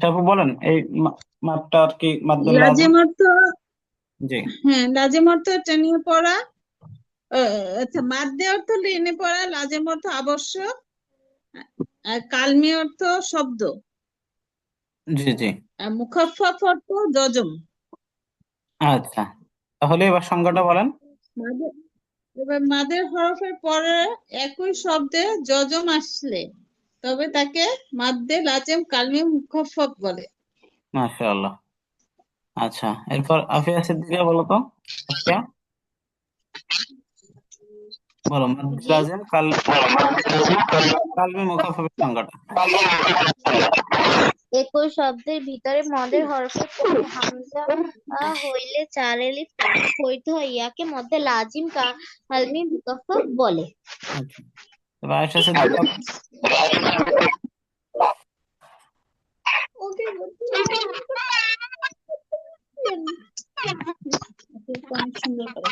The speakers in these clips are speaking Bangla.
আপু বলেন এই মা- আর কি মাদ্দুল লাজিম লাজিম অর্থ জি। হ্যাঁ লাজিম অর্থ টেনে পড়া আচ্ছা মাদ্দে অর্থ টেনে পড়া লাজিম অর্থ আবশ্যক আর কালমি অর্থ শব্দ। জি জি। আর মুখাফফাফ অর্থ যজম। আচ্ছা তাহলে এবার সংজ্ঞাটা বলেন। এবার মাদের হরফের পরে একই শব্দে যজম আসলে। তবে তাকে মাদ্দে লাজিম কালমি মুখাফফাফ বলে। মাশাআল্লাহ। আচ্ছা এরপর আফিয়া সিদ্দিকা বলো তো আফিয়া। বলো মাদ্দুল জি লাজিম কাল কালমি মুখাফফের সংজ্ঞাটা। একই শব্দের ভিতরে মদের হরফের পরে হামজা আহ, হইলে চার এলিফ হইতে হয় ইয়াকে মধ্যে লাজিম কালমি মুকাফফাফ বলে। আচ্ছা। ওকে অনেক সুন্দর করে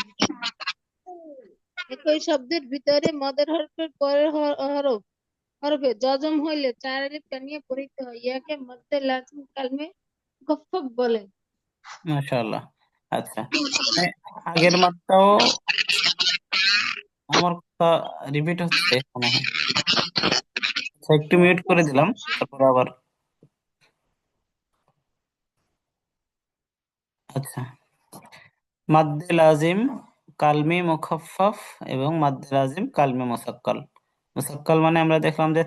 একই শব্দের ভিতরে মদের হরফের পরের হর- হরফ হরফে যজম হইলে চার আলিফ টানিয়ে পড়িতে হয়। ইয়াকে মধ্যে লাজিম কালমে মুকাফফাফ বলে। মাশাআল্লাহ। আচ্ছা। মানে আগের মাত্রাও আমার কথা রিপিট হচ্ছে মনে হয়। আচ্ছা একটু মিউট করে দিলাম, তারপর আবার। আচ্ছা। মাদ্দে লাজিম কালমি মুখাফফাফ এবং মাদ্দে লাজিম কালমি মুসাক্কাল। মুসাক্কাল মানে আমরা দেখলাম যে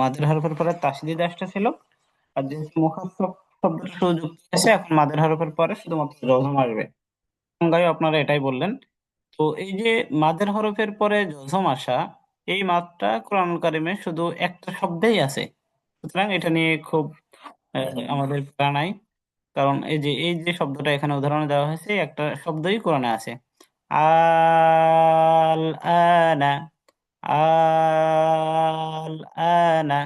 মাদের হরফের পরে তাসদিদ আসটা ছিল, আর যেহেতু মুখাফফাফ শব্দটা শুধু আছে এখন মাদের হরফের পরে শুধুমাত্র জজম আসবে আপনারা এটাই বললেন। তো এই যে মাদের হরফের পরে জজম আসা, এই মাদটা কোরআন কারিমে শুধু একটা শব্দেই আছে। সুতরাং এটা নিয়ে খুব আমাদের প্যারা কারণ এই যে এই যে শব্দটা এখানে উদাহরণে দেওয়া হয়েছে, একটা শব্দই কোরআনে আছে। আল, আনা আল, আনা।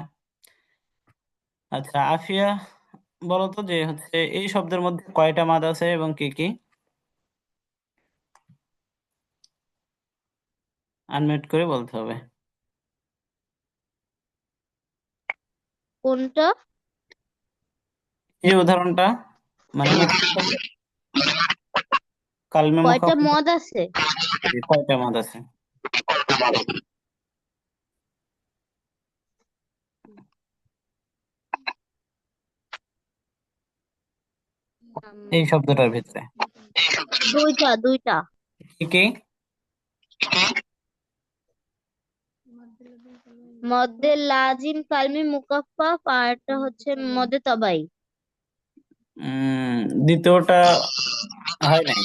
আচ্ছা আফিয়া, বলতো যে হচ্ছে এই শব্দের মধ্যে কয়টা মাদ আছে এবং কি কি? আনমিউট করে বলতে হবে। কোনটা? এই উদাহরণটা মানে কালমে কয়টা মদ আছে? কয়টা মাদ আছে? এই শব্দটার ভিতরে। দুইটা দুইটা। কি কি? মধ্যে লাজিম কালমি আর একটা হচ্ছে মধ্যে তবাই। উম দ্বিতীয়টা হয় নাই?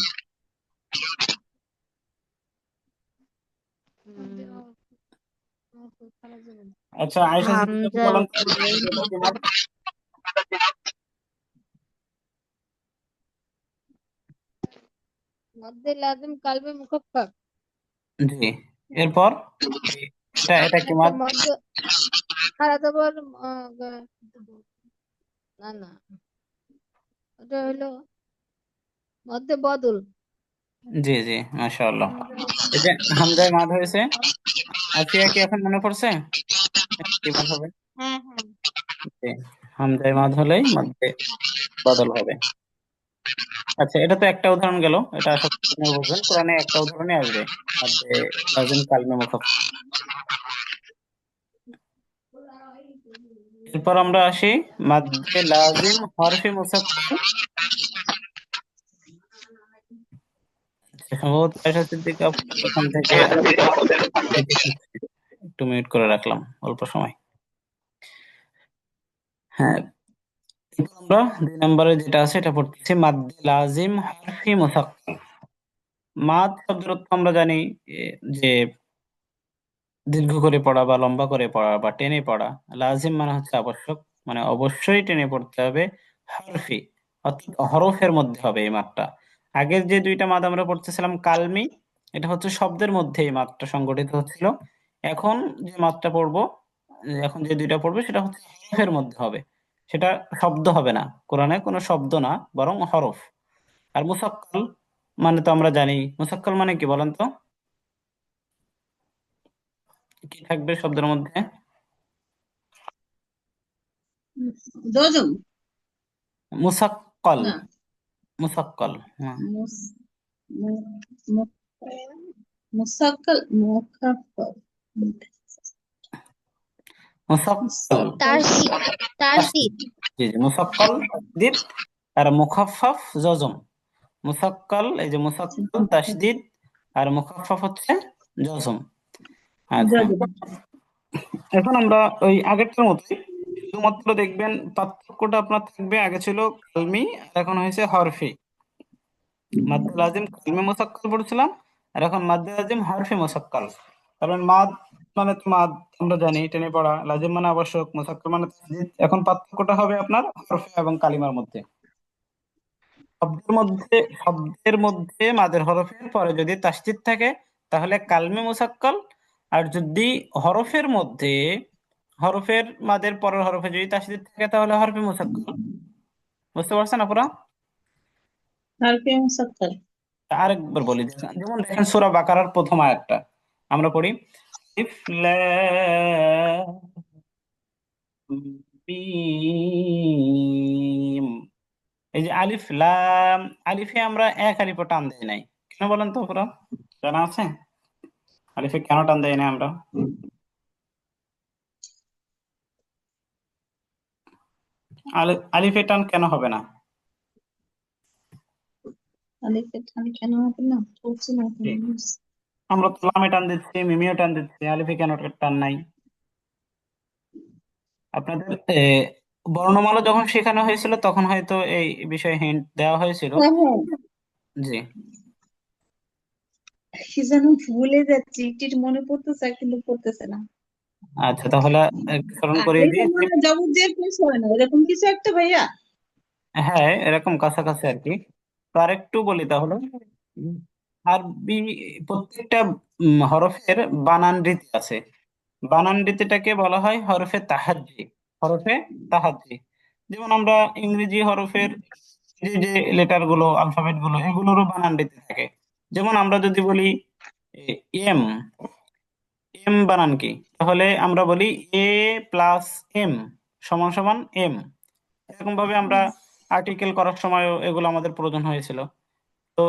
আচ্ছা আয়েশা মধ্যে লাজিম কালমে মুকাফফাফ। জি এরপর? এটা এটা কি মাদ মধ্যে খারাপ আবার না না। ওটা হলো মধ্যে বদল। জি জি মাশাআল্লাহ। এই যে হামজায় মাদ হয়েছে আফিয়া কি এখন মনে পড়ছে? হবে? হ্যাঁ হ্যাঁ। হামজায় মাদ হলেই মধ্যে বদল হবে। আচ্ছা এটা তো একটা উদাহরণ গেল। এটা আশা করি বুঝবেন। কোরআনে একটা উদাহরণই আসবে। লাজিম কালমে মুখাফফাফ এরপর আমরা আসি মাদ্দে লাজিম হরফে মুসাক্কাল সম্ভবত আয়েশা সিদ্দিকা থেকে একটু মিউট করে রাখলাম অল্প সময়। হ্যাঁ দুই নম্বরে যেটা আছে, এটা পড়তেছি মাদ্দে লাজিম হরফে মুসাক্কাল। মাদ শব্দের অর্থ আমরা জানি যে দীর্ঘ করে পড়া বা লম্বা করে পড়া বা টেনে পড়া। লাজিম মানে হচ্ছে আবশ্যক মানে অবশ্যই টেনে পড়তে হবে হরফি, অর্থাৎ হরফের মধ্যে হবে এই মাদটা। আগের যে দুইটা মাদ আমরা পড়তেছিলাম, কালমি, এটা হচ্ছে শব্দের মধ্যে এই মাদটা সংগঠিত হচ্ছিল। এখন যে মাদটা পড়ব, এখন যে দুইটা পড়বে, সেটা হচ্ছে হরফের মধ্যে হবে। সেটা শব্দ হবে না। কোরআনে কোনো শব্দ না বরং হরফ। আর মুসাক্কাল মানে তো আমরা জানি। মুসাক্কাল মানে কি বলেন তো? কি থাকবে শব্দের মধ্যে? যজম মুসাক্কল। মুসাক্কল হ্যাঁ। মুসাক্কাল মুখাফফাফ মুসাক্কল তাসদিদ তাসদিদ জি জি মুসাক্কল তাসদিদ আর মুখাফফাফ জজম মুসাক্কল এই যে মুসাক্কল তাসদিদ আর মুখাফফাফ হচ্ছে জজম আচ্ছা। এখন আমরা ওই আগেরটার মতোই শুধুমাত্র দেখবেন পার্থক্যটা আপনার থাকবে আগে ছিল কালমি আর এখন হয়েছে হরফি। মাদ্দে লাজিম কালমি মুসাক্কাল পড়েছিলাম আর এখন মাদ্দে লাজিম হরফি মুসাক্কাল। কারণ মাদ মানে মাদ আমরা জানি টেনে পড়া লাজিম মানে আবশ্যক মুসাক্কাল মানে এখন পার্থক্যটা হবে আপনার হরফে এবং কালিমার মধ্যে। শব্দের মধ্যে শব্দের মধ্যে মাদের হরফের পরে যদি তাসদিদ থাকে তাহলে কালমে মুসাক্কাল আর যদি হরফের মধ্যে হরফের মাদের পরের হরফে যদি তাসদিদ থাকে তাহলে হরফে মুসাক্কাল। বুঝতে পারছেন আপুরা? হারফে মুসাক্কাল। আরেকবার বলি দেখেন- যেমন দেখেন সূরা বাকারার প্রথম আয়াতটা আমরা পড়ি মিম এই যে আলিফ লাম আলিফে আমরা এক আলিফও টান দেই নাই। কেন বলেন তো পুরো? জানা আছে? আলিফে কেন টান দেই না আমরা? আলি- আলিফে টান কেন হবে না? আলিফে টান কেন হবে না? বলছি না জি। আমরা তো লামে টান দিচ্ছি মিমিও টান দিচ্ছি আলিফে কেন টান নাই? আপনাদের বর্ণমালা যখন শেখানো হয়েছিল তখন হয়তো এই বিষয়ে হিন্ট দেওয়া হয়েছিল। হ্যাঁ হ্যাঁ। জি। কি যেন ভুলে যাচ্ছি একটু মনে পড়তেছে কিন্তু পড়তেছে না। আচ্ছা তাহলে স্মরণ এই দিই জবরজের পেশ হয় না এরকম কিছু একটা ভাইয়া। হ্যাঁ এরকম কাছাকাছি আর কি। তো আরেকটু বলি তাহলে। আরবি প্রত্যেকটা হরফের বানান রীতি আছে। বানান রীতিটাকে বলা হয় হরফে তাহাজ্জি হরফে তাহাজ্জি। যেমন আমরা ইংরেজি হরফের যে যে লেটারগুলো আলফাবেটগুলো এগুলোরও বানান রীতি থাকে। যেমন আমরা যদি বলি এম এম বানান কি? তাহলে আমরা বলি এ প্লাস এম সমান সমান এম। এরকম ভাবে আমরা আর্টিকেল করার সময়ও এগুলো আমাদের প্রয়োজন হয়েছিল। তো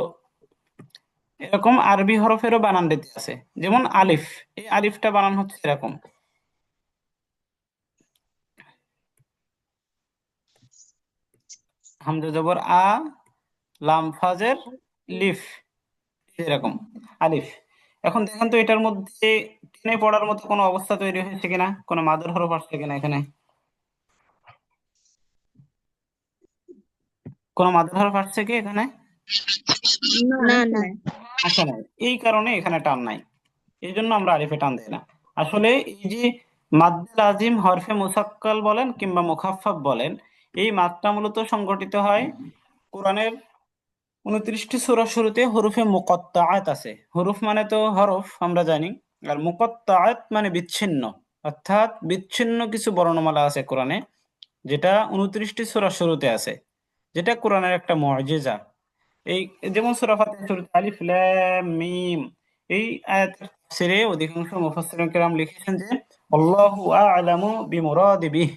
এরকম আরবি হরফেরও বানান রীতি আছে। যেমন আলিফ, এই আলিফটা বানান হচ্ছে এরকম। হামজা জবর আ, লাম ফাজের লিফ, এরকম, আলিফ। এখন দেখেন তো এটার মধ্যে টেনে পড়ার মতো কোনো অবস্থা তৈরি হয়েছে কিনা? কোনো মাদের হরফ আসছে কিনা এখানে? কোনো মাদের হরফ আসছে কি এখানে? না না। আসে নাই। এই কারণে এখানে টান নাই। এই জন্য আমরা আলিফে টান দেই না। আসলে এই যে মাদ্দে লাজিম হরফে মুসাক্কাল বলেন কিংবা মুখাফফাফ বলেন, এই মাদটা মূলত সংগঠিত হয় কোরআনের উনত্রিশটি সূরা শুরুতে হরফে মুকত্তাআত আছে। হরুফ মানে তো হরফ, আমরা জানি। আর মুকত্তাআত মানে বিচ্ছিন্ন। অর্থাৎ বিচ্ছিন্ন কিছু বর্ণমালা আছে কোরআনে, যেটা উনত্রিশটি সূরা শুরুতে আছে, যেটা কোরআনের একটা মুআজিজা এই যেমন সূরা ফাতিহার শুরুতে আলিফ মিম এই আয়াতের তাফসিরে অধিকাংশ মুফাসসিরিন কেরাম লিখেছেন যে, আল্লাহু আ'লামু বিমুরাদি বিহ।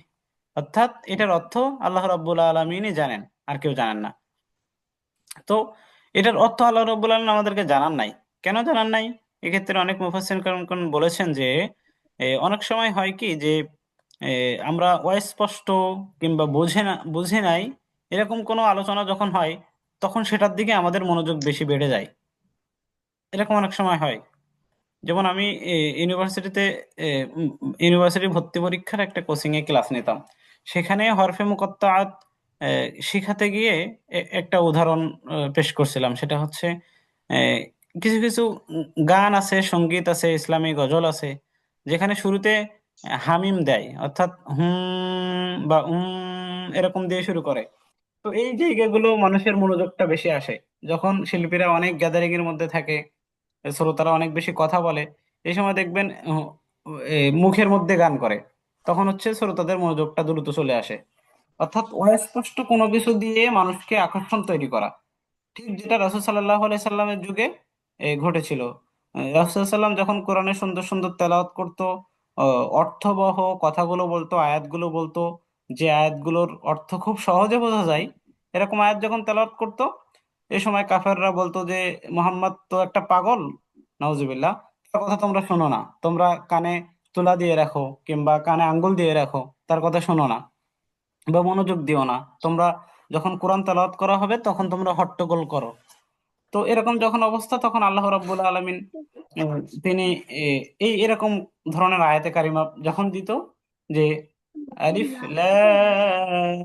অর্থাৎ এটার অর্থ আল্লাহ রাব্বুল আলামিনই জানেন, আর কেউ জানেন না। তো এটার অর্থ আল্লাহ রাব্বুল আলামিন আমাদেরকে জানান নাই। কেন জানান নাই? এক্ষেত্রে অনেক মুফাসসিরিন কেরাম বলেছেন যে অনেক সময় হয় কি যে আমরা অস্পষ্ট কিংবা বুঝে না, বুঝে নাই, এরকম কোনো আলোচনা যখন হয় তখন সেটার দিকে আমাদের মনোযোগ বেশি বেড়ে যায়। এরকম অনেক সময় হয়। যেমন আমি ইউনিভার্সিটিতে ইউনিভার্সিটি ভর্তি পরীক্ষার একটা কোচিং এ ক্লাস নিতাম। সেখানে হরফে মুকত্তাআত এ, শিখাতে গিয়ে একটা উদাহরণ পেশ করছিলাম। সেটা হচ্ছে কিছু কিছু গান আছে সংগীত আছে ইসলামী গজল আছে যেখানে শুরুতে হামিম দেয়। অর্থাৎ হুম বা উম এরকম দিয়ে শুরু করে। তো এই জায়গাগুলো মানুষের মনোযোগটা বেশি আসে। যখন শিল্পীরা অনেক গ্যাদারিং এর মধ্যে থাকে, শ্রোতারা অনেক বেশি কথা বলে, এই সময় দেখবেন মুখের মধ্যে গান করে। তখন হচ্ছে শ্রোতাদের মনোযোগটা দ্রুত চলে আসে। অর্থাৎ অস্পষ্ট কোনো কিছু দিয়ে মানুষকে আকর্ষণ তৈরি করা। ঠিক যেটা রাসূল আলাইহি সাল্লামের যুগে ঘটেছিল। রাসূল সাল্লাম যখন কোরআনের সুন্দর সুন্দর তেলাওয়াত করতো অর্থবহ কথাগুলো বলতো, আয়াতগুলো বলতো যে আয়াতগুলোর অর্থ খুব সহজে বোঝা যায়। এরকম আয়াত যখন তেলাওয়াত করতো, এ সময় কাফেররা বলতো যে, মোহাম্মদ তো একটা পাগল, নাউজুবিল্লাহ। তার কথা তোমরা শোনো না। তোমরা কানে তুলা দিয়ে রাখো কিংবা কানে আঙ্গুল দিয়ে রাখো, তার কথা শোনো না বা মনোযোগ দিও না। তোমরা যখন কোরআন তেলাওয়াত করা হবে, তখন তোমরা হট্টগোল করো। তো এরকম যখন অবস্থা, তখন আল্লাহ রাব্বুল আলমিন তিনি এই এরকম ধরনের আয়াতে কারিমা যখন দিত যে আলিফ লাম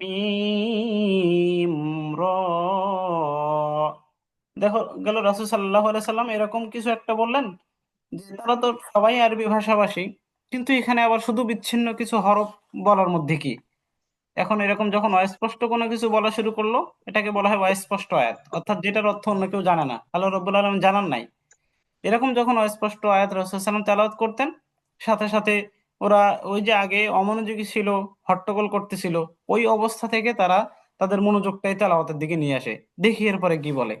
মিম দেখো, গেল রাসূল সাল্লাল্লাহু আলাইহি সাল্লাম এরকম কিছু একটা বললেন যে, তারা তো সবাই আরবি ভাষাভাষী, কিন্তু এখানে আবার শুধু বিচ্ছিন্ন কিছু হরফ বলার মধ্যে কি? এখন এরকম যখন অস্পষ্ট কোনো কিছু বলা শুরু করল, এটাকে বলা হয় অস্পষ্ট আয়াত। অর্থাৎ যেটার অর্থ অন্য কেউ জানে না। আল্লাহ রব্বুল আলম জানান নাই। এরকম যখন অস্পষ্ট আয়াত রসুলাম তেলাওয়াত করতেন, সাথে সাথে ওরা ওই যে আগে অমনোযোগী ছিল, হট্টগোল করতেছিল, ওই অবস্থা থেকে তারা তাদের মনোযোগটাই তেলাওয়াতের দিকে নিয়ে আসে। দেখি এরপরে কি বলে।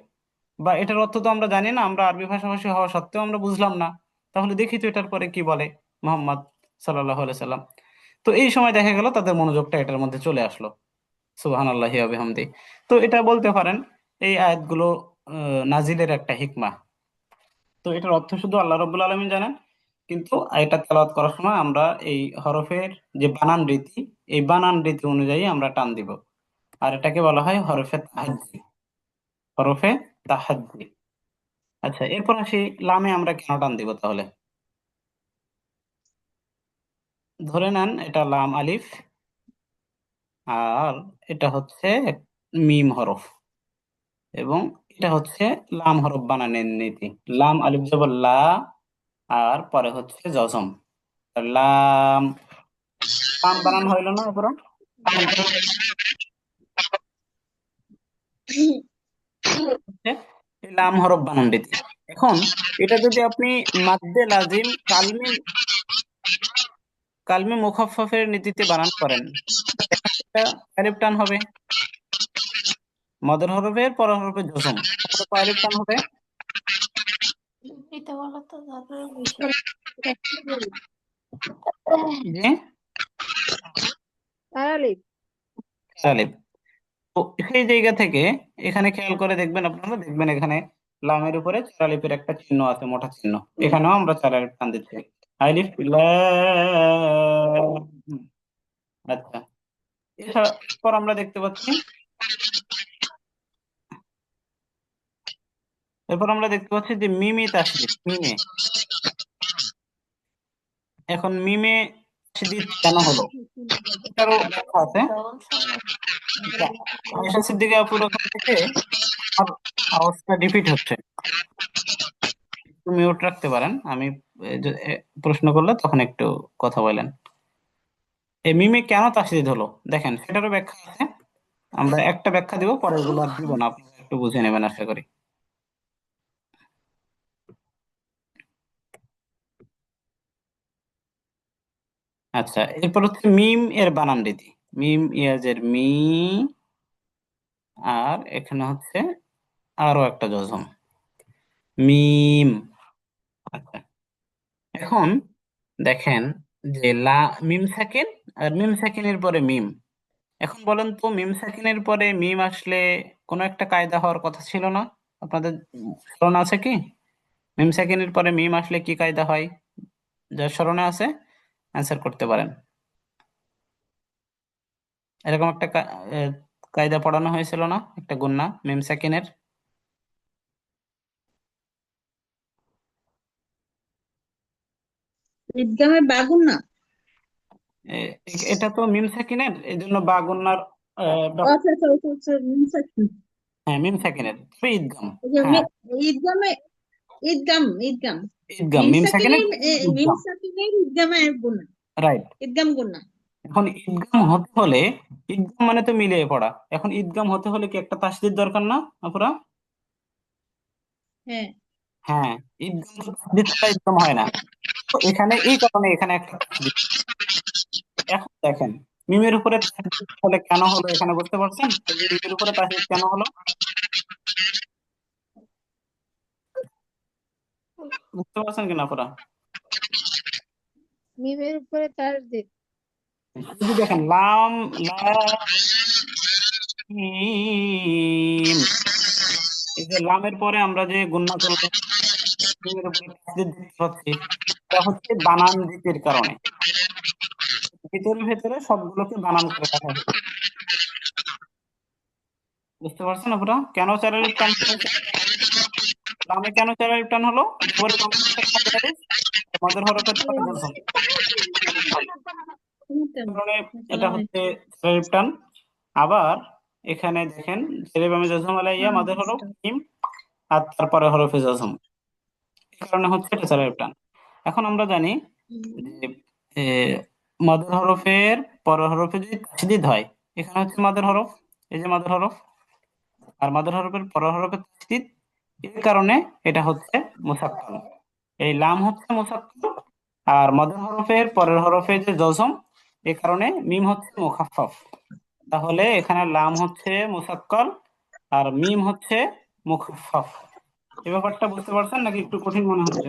বা এটার অর্থ তো আমরা জানি না, আমরা আরবি ভাষাভাষী হওয়া সত্ত্বেও আমরা বুঝলাম না। তাহলে দেখি তো এটার পরে কি বলে মোহাম্মদ সাল্লাহ সাল্লাম তো এই সময় দেখা গেল তাদের মনোযোগটা এটার মধ্যে চলে আসলো। সুবহান আল্লাহি আবিহামদি তো এটা বলতে পারেন, এই আয়াতগুলো নাজিলের একটা হিকমা। তো এটার অর্থ শুধু আল্লাহ রব্বুল আলমিন জানেন? কিন্তু এটা তেলাওয়াত করার সময় আমরা এই হরফের যে বানান রীতি, এই বানান রীতি অনুযায়ী আমরা টান দিব। আর এটাকে বলা হয় হরফে তাহাজ্জি। হরফে তাহাজ্জি। আচ্ছা এরপর আসি লামে আমরা কেন টান দিব তাহলে? ধরে নেন এটা লাম আলিফ, আর এটা হচ্ছে মিম হরফ, এবং এটা হচ্ছে লাম হরফ বানানের নীতি। লাম আলিফ জবর লা আর পরে হচ্ছে জসম। লাম বানান হইল না এই লাম হরফ বানান রীতি এখন এটা যদি আপনি মাদ্দে লাজিম কালমি কালমি মুখাফফের নীতিতে বানান করেন আলিফ টান হবে। মদের হরফের পর হরফে জজম তারপরে টান হবে। এটা বলা তো তারপরে বিষয় জি আলিফ আলিফ তো সেই জায়গা থেকে এখানে খেয়াল করে দেখবেন আপনারা দেখবেন এখানে লামের উপরে চার আলিফের একটা চিহ্ন আছে মোটা চিহ্ন। এখানেও আমরা চার টান দিচ্ছি আলিফ আচ্ছা। এছাড়া এরপর আমরা দেখতে পাচ্ছি এরপর আমরা দেখতে পাচ্ছি যে মিমি তাসদিদ মিমে। এখন মিমে তাসদিদ কেন হলো। এটারও ব্যাখ্যা আছে। আয়েশা সিদ্দিকা আপুর থেকে আওয়াজটা রিপিট হচ্ছে। একটু মিউট রাখতে পারেন। আমি প্রশ্ন করলে তখন একটু কথা বলেন। এই মিমে কেন তাসদিদ হলো? দেখেন, সেটারও ব্যাখ্যা আছে। আমরা একটা ব্যাখ্যা দিব পরে ওগুলো আর দিব না। আপনারা একটু বুঝে নেবেন, আশা করি। আচ্ছা এরপর হচ্ছে মিম এর বানান রীতি। মিম ইয়াজের মি আর এখানে হচ্ছে আরও একটা জজম মিম। আচ্ছা এখন দেখেন যে লা, মিম সাকিন আর মিম সাকিনের পরে মিম। এখন বলেন তো, মিম সাকিনের পরে মিম আসলে কোনো একটা কায়দা হওয়ার কথা ছিল না? আপনাদের স্মরণ আছে কি? মিম সাকিনের পরে মিম আসলে কি কায়দা হয়? যার স্মরণে আছে? অ্যান্সার করতে পারেন। এরকম একটা কায়দা পড়ানো হয়েছিল না? একটা গুন্না মিম সাকিনের। এ- এটা তো মিম সাকিনের? এই জন্য বা গুন্নার আহ, ব্যাপ- মিম সাকিন। হ্যাঁ মিম সাকিনের। ঈদগাম হ্যাঁ। ঈদগামে ঈদগাম ঈদগাম ঈদগাম মিম মিম সাকিনের সাকিনের মিম ঈদগাম সাকিনের গুণা রাইট ঈদগাম গুণা এখন ঈদগাম হতে হলে ঈদগাম মানে তো মিলিয়ে পড়া। এখন ঈদগাম হতে হলে কি একটা তাসদিদ দরকার না আপুরা? হ্যাঁ। হ্যাঁ ঈদগাম তো তাসদিদ ছাড়া ঈদগাম হয় না। তো এখানে এই কারণে এখানে একটা এখন দেখেন মিমের উপরে তাসদিদ হলে কেন হলো এখানে বুঝতে পারছেন? মিমের উপরে তাসদিদ কেন হলো? বুঝতে পারছেন কিনা আপুরা মিমের উপরে তাসদিদ যদি দেখেন লাম লা রহিম এই যে লামের পরে আমরা যে গুণনা করলাম মিমের দিতে হচ্ছে এটা হচ্ছে বানান দিতের কারণে। ভিতরে ভেতরে সবগুলোকে বানান করে রাখা হয়েছে। বুঝতে পারছেন আপনারা কেন চার লামে কেন আলিফ টান হলো? উপরে মাঝের হরফের পরে এটা হচ্ছে আলিফ টান আবার এখানে দেখেন জেরে বামে জজম আলাইয়া মাঝের হরফ মিম আর তারপরে হরফে জজম। এই কারণে হচ্ছে এটা আলিফ টান এখন আমরা জানি যে মাদের হরফের পরের হরফে যদি তাসদিদ হয়, এখানে হচ্ছে মাদের হরফ, এই যে মাদের হরফ, আর মাদের হরফের পরের হরফে তাসদিদ কারণে এটা হচ্ছে মুসাক্কাল। এই লাম হচ্ছে মুসাক্কাল আর মাদের হরফের পরের হরফে যে জজম এই কারণে মিম হচ্ছে মুখাফফ তাহলে এখানে লাম হচ্ছে মুসাক্কাল আর মিম হচ্ছে মুখাফফ এ ব্যাপারটা বুঝতে পারছেন নাকি একটু কঠিন মনে হচ্ছে?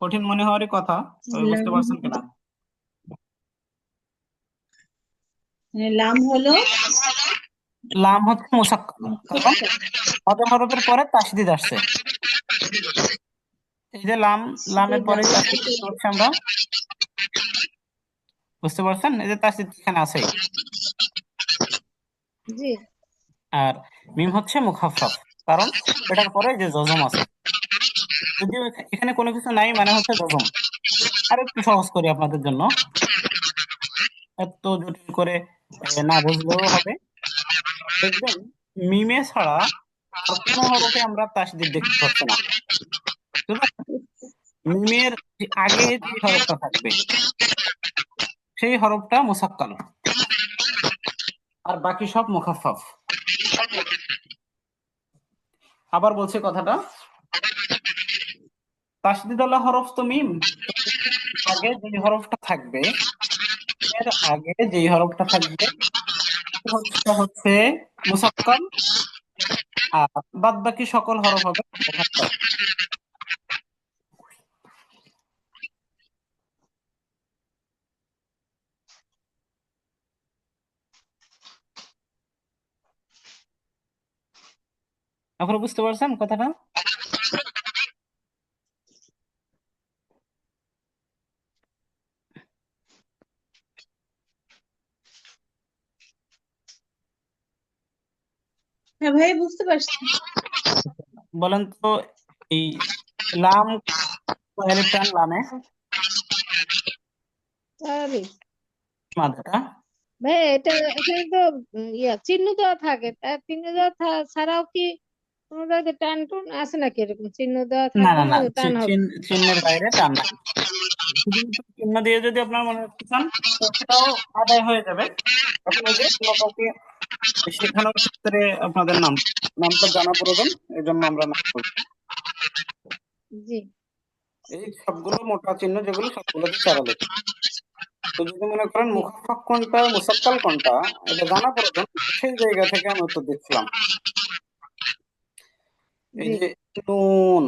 কঠিন মনে হওয়ারই কথা বুঝতে পারছেন কিনা? লাম হলো লাম হচ্ছে হরফের পরে তাসদিদ আসছে। এই যে লাম লামের পরে আমরা। বুঝতে পারছেন? এই যে তাসদিদ এখানে আছে। আর মিম হচ্ছে মুখাফফ কারণ এটার পরে যে জজম আছে। যদিও এখানে কোনো কিছু নাই মানে হচ্ছে জজম আর একটু সহজ করি আপনাদের জন্য। এত জটিল করে না বুঝলেও হবে। দেখবেন মিমে ছাড়া কোনো হরফে আমরা তাসদিদ দেখতে পাচ্ছি না। মিমের আগে যে হরফটা থাকবে, সেই হরফটা মুসাক্কাল। আর বাকি সব মুখাফফ আবার বলছি কথাটা। তাসদিদ আলা হরফ তো মিম আগে যে হরফটা থাকবে, এর আগে যে হরফটা থাকবে হচ্ছে আর বাদ বাকি সকল হরফ হবে আপনারা বুঝতে পারছেন কথাটা? হ্যাঁ ভাই বুঝতে পারছি। বলেন তো এই লাম কয় টান লামে। তাহলে মাদাটা ভাই এটা এখানে তো ইয়া চিহ্ন দেওয়া থাকে। চিহ্ন দেওয়া ছাড়াও কি কোনো জায়গায় টান টুন আছে নাকি এরকম? চিহ্ন দেওয়া না থাকলে না না না টান হবে। চিহ্নের বাইরে টান শুধুমাত্র চিহ্ন দিয়ে যদি আপনার মনে রাখতে চান সেটাও আদায় হয়ে যাবে। এখন ওই যে শেখানোর ক্ষেত্রে আপনাদের নাম নামটা জানা প্রয়োজন এই জন্য আমরা নাম বলছি। জি। এই সবগুলো মোটা চিহ্ন যেগুলো সবগুলোকে চারালে তো যদি মনে করেন মুখাফাক কোনটা মুসাক্কাল কোনটা এটা জানা প্রয়োজন সেই জায়গা থেকে আমি উত্তর দিচ্ছিলাম। এই যে নুন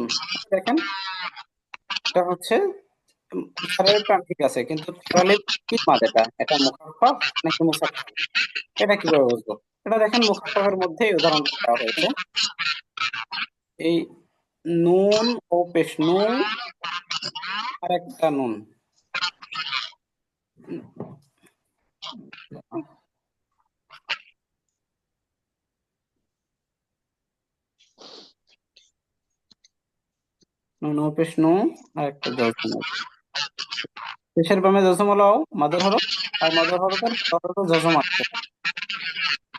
দেখেন এটা হচ্ছে চারের প্রাণ ঠিক আছে, কিন্তু কি মাদ এটা? এটা মুখাফাক নাকি মুসাক্কাল এটা কীভাবে বুঝব? এটা দেখেন মুখাফাকের মধ্যেই উদাহরণ দেওয়া হয়েছে। এই নুন ও পেশ, নুন আর একটা নুন। নুন ও পেশ নু আর একটা জজম পেশের বামে জজম হলো মাদার হরফ, আর মাদার হরফের পর হরফে জজম আসছে।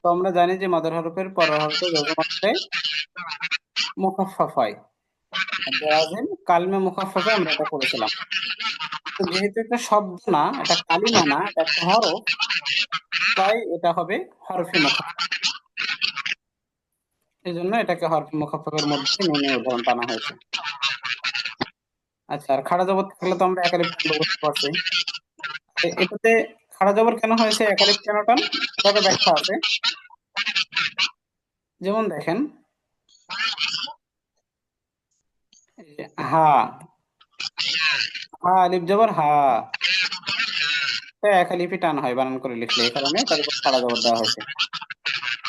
তো আমরা জানি যে মাদার হরফের পর হরফে জজম আসলে মুখাফফাফ হয় কালমে মুখাফফাফে আমরা এটা করেছিলাম। তো যেহেতু একটা শব্দ না, এটা কালিমা না, এটা একটা হরফ, তাই এটা হবে হরফে মুখাফফা এই জন্য এটাকে হরফে মুখাফফাফের মধ্যে নুনে উদাহরণ টানা হয়েছে। আচ্ছা আর খাড়া জবর থাকলে তো আমরা একালিপ বুঝতে পারছি। এটাতে খাড়া জবর কেন হয়েছে একালিপ কেন টান তার ব্যাখ্যা আছে। যেমন দেখেন, হা হা, আলিফ জবর, হা। এক লিপি টান হয় বানান করে লিখলে, এই কারণে তার উপর সাদা জবর দেওয়া হয়েছে।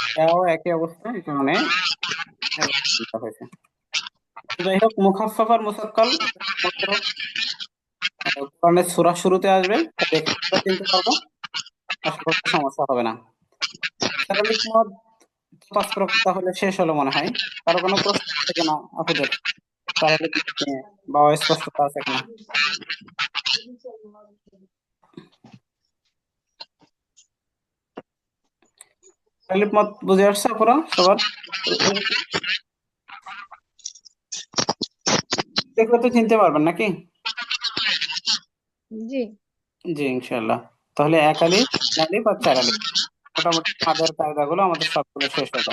এটাও একই অবস্থা, এই কারণে হয়েছে। যাই হোক মুখাফফাফ আর মুসাক্কাল। কোরআনের সূরা শুরুতে আসবে চিনতে পারব। আশা করছি সমস্যা হবে না। শারীরিক মত পাঁচ প্রকার তাহলে শেষ হলো মনে হয়। কারও কোনো প্রশ্ন আছে কিনা আপুদের শারীরিক বা অস্পষ্টতা আছে কিনা? শারীরিক মত বুঝে আসছে আপুরা সবার? দেখলে তো চিনতে পারবেন নাকি? জি। জি ইনশাল্লাহ তাহলে এক আলিফ তিন আলিফ আর চার আলিফ মোটামুটি আমাদের কায়দাগুলো আমাদের সবগুলো শেষ হলো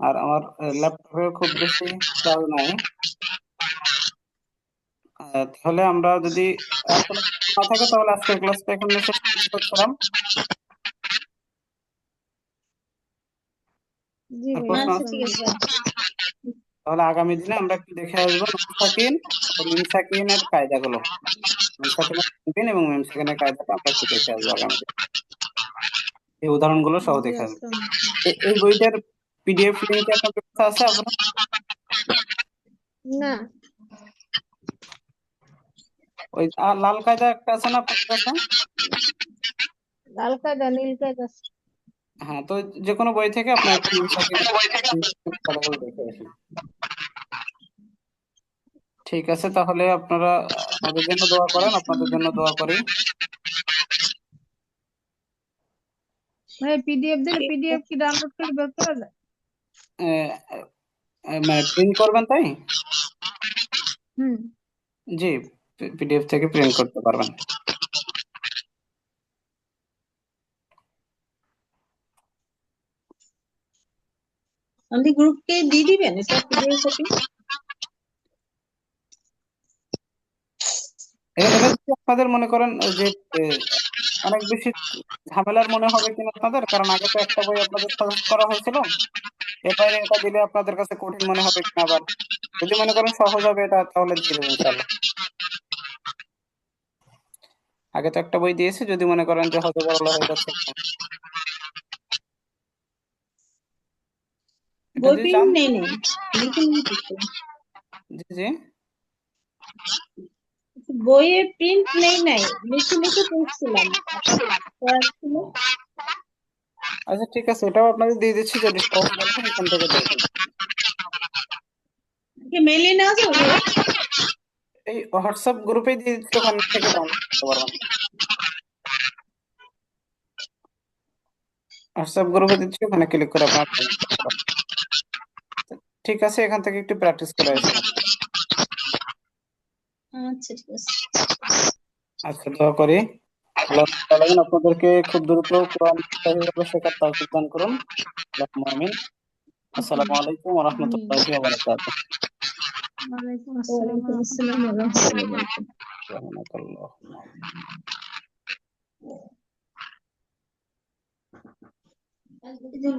আর আমার ল্যাপটপে খুব বেশি চার্জ নাই। তাহলে আমরা যদি না থাকে তাহলে আজকের ক্লাসটা এখন শেষ করছিলাম জি আচ্ছা? ঠিক আছে। তাহলে আগামী দিনে আমরা একটু দেখে আসব নুন সাকিন ও মিম সাকিনের কায়দাগুলো। নুন সাকিনের এবং মিম সাকিনের কায়দাটা আমরা একটু দেখে আসব আগামী দিনে। এই উদাহরণগুলো সহ দেখে আসব। এই বইটার পিডিএফ লিংক কি আপনার কাছে আছে আপনার? না। ওই আ, লাল কায়দা একটা আছে না কাছে? লাল কায়দা নীল কায়দা। হ্যাঁ তো যে কোনো বই থেকে আপনার সাকিনের কায়দাগুলো দেখে আসুন। ঠিক আছে তাহলে আপনারা আমাদের জন্য দোয়া করেন আপনাদের জন্য দোয়া করি। ভাই পিডিএফ দিলে পিডিএফ কি ডাউনলোড করে বের করা যায়? মানে প্রিন্ট করবেন তাই? হুম। জি পিডিএফ থেকে প্রিন্ট করতে পারবেন। আপনি গ্রুপকে দিয়ে দিবেন? এটা পিডিএফ কপি এটা এটা যদি আপনাদের মনে করেন যে অনেক বেশি ঝামেলার মনে হবে কিনা আপনাদের? কারণ আগে তো একটা বই আপনাদের সাজেস্ট করা হয়েছিল। এর বাইরে এটা দিলে আপনাদের কাছে কঠিন মনে হবে কিনা আবার। যদি মনে করেন সহজ হবে এটা তাহলে দিয়ে দেবেন ইনশাল্লাহ আগে তো একটা বই দিয়েছি যদি মনে করেন যে হয়তো বড় হয়ে যাচ্ছে। বই নেই নেই। জি জি। বইয়ে প্রিন্ট নেই নাই লিখে লিখে পড়ছিলাম। পড়াচ্ছিল আচ্ছা ঠিক আছে এটাও আপনাদের দিয়ে দিচ্ছি যদি সহজ মনে হয় এখান থেকে দেখুন কি মেলে না যাবে? এই হোয়াটসঅ্যাপ গ্রুপে দিয়ে দিচ্ছি ওখান থেকে ডাউনলোড করতে পারবেন। হোয়াটসঅ্যাপ গ্রুপে দিচ্ছি ওখানে ক্লিক করে আপনার download করতে পারবেন। ঠিক আছে এখান থেকে একটু প্র্যাকটিস করে আসুন। আচ্ছা ঠিক আছে। আচ্ছা দোয়া করি। আল্লাহ আপনাদেরকে খুব দ্রুত কোরআন শেখার তৌফিক দান করুন। আমিন। আসসালামু আলাইকুম ওয়া রাহমাতুল্লাহি ওয়া বারাকাতুহু। আসসালাম ওয়া রাহমাতুল্লাহি ওয়া বারাকাতুহু। সুবহানাকাল্লাহুম্মা এই যে